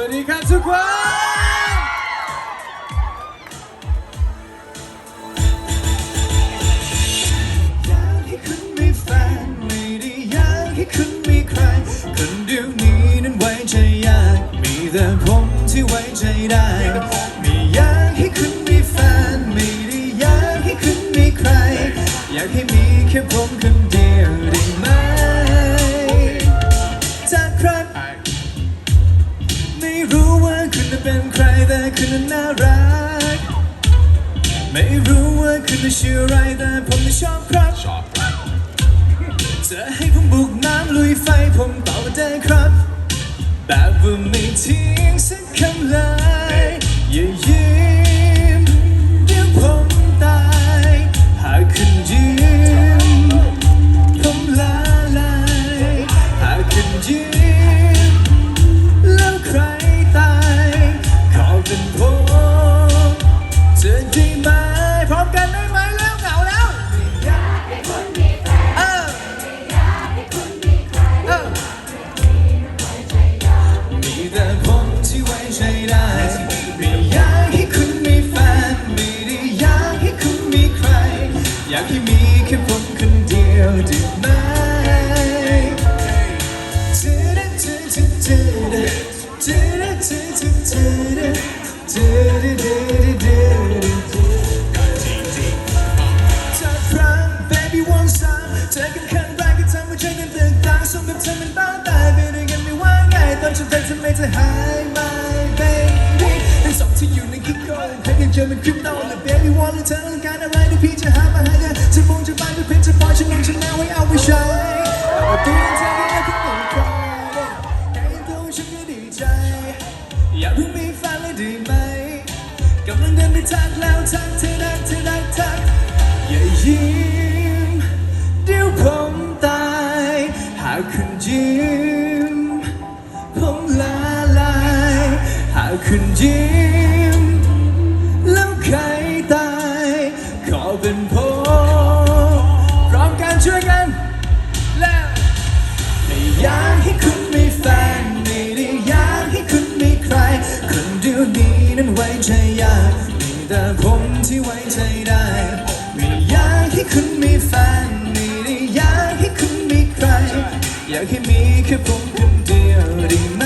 วัสดีครับทุกคนอยากให้คุณมีแฟนไม่ได้อยากให้คุณมีใคร คนเดียวนี้นั้นไว้ใจยาก มีแต่ผมที่ไว้ใจได้ ไม่อยากให้คุณมีแฟนไม่ได้อยากให้คุณมีใคร อยากให้มีแค่ผมคน นั้นน่ารัก ไม่รู้ว่าคุณจะชื่ออะไรแต่ผมจะชอบครับชอบครับจะให้ผมบุกน้ำลุยไฟผมตอบว่าได้ครับ แบบว่าไม่ทิ้งสักคำเลยอย่ แค่ผมคนเดียวได้ไหมจากครั้ง baby one time เจอกันครั้งแรกก็ทำให้ใจกันตื่นตาส่งกับเธอมันบ้าตายไปด้วยกันไม่ว่าไงตอนฉันเดินทำไมเธอหาย my baby ทั้งสองที่อยู่ในคิดโกงใครกันเจอมันคริปโตและ baby one และเธอต้องการอะไรที่พี่จะหามาให้ จะปล่อยฉันลงฉันแล้วให้เอาไปใช้เอาตัวเธอให้ทุกคนคอยแค่ตัวฉันก็ดีใจ อย่าเพิ่งมีแฟนเลยด้ไหมกำลังเดินไปทักแล้วทักเธอรักเธอรักทักอย่ายิ้มเดี๋ยวผมตาย หากคุณยิ้มผมละลาย หากคุณยิ้ม ที่ไว้ใจได้ ไม่อยากให้คุณมีแฟน ไม่ได้อยากให้คุณมีใคร อยากให้มีแค่ผมคนเดียวได้ไหม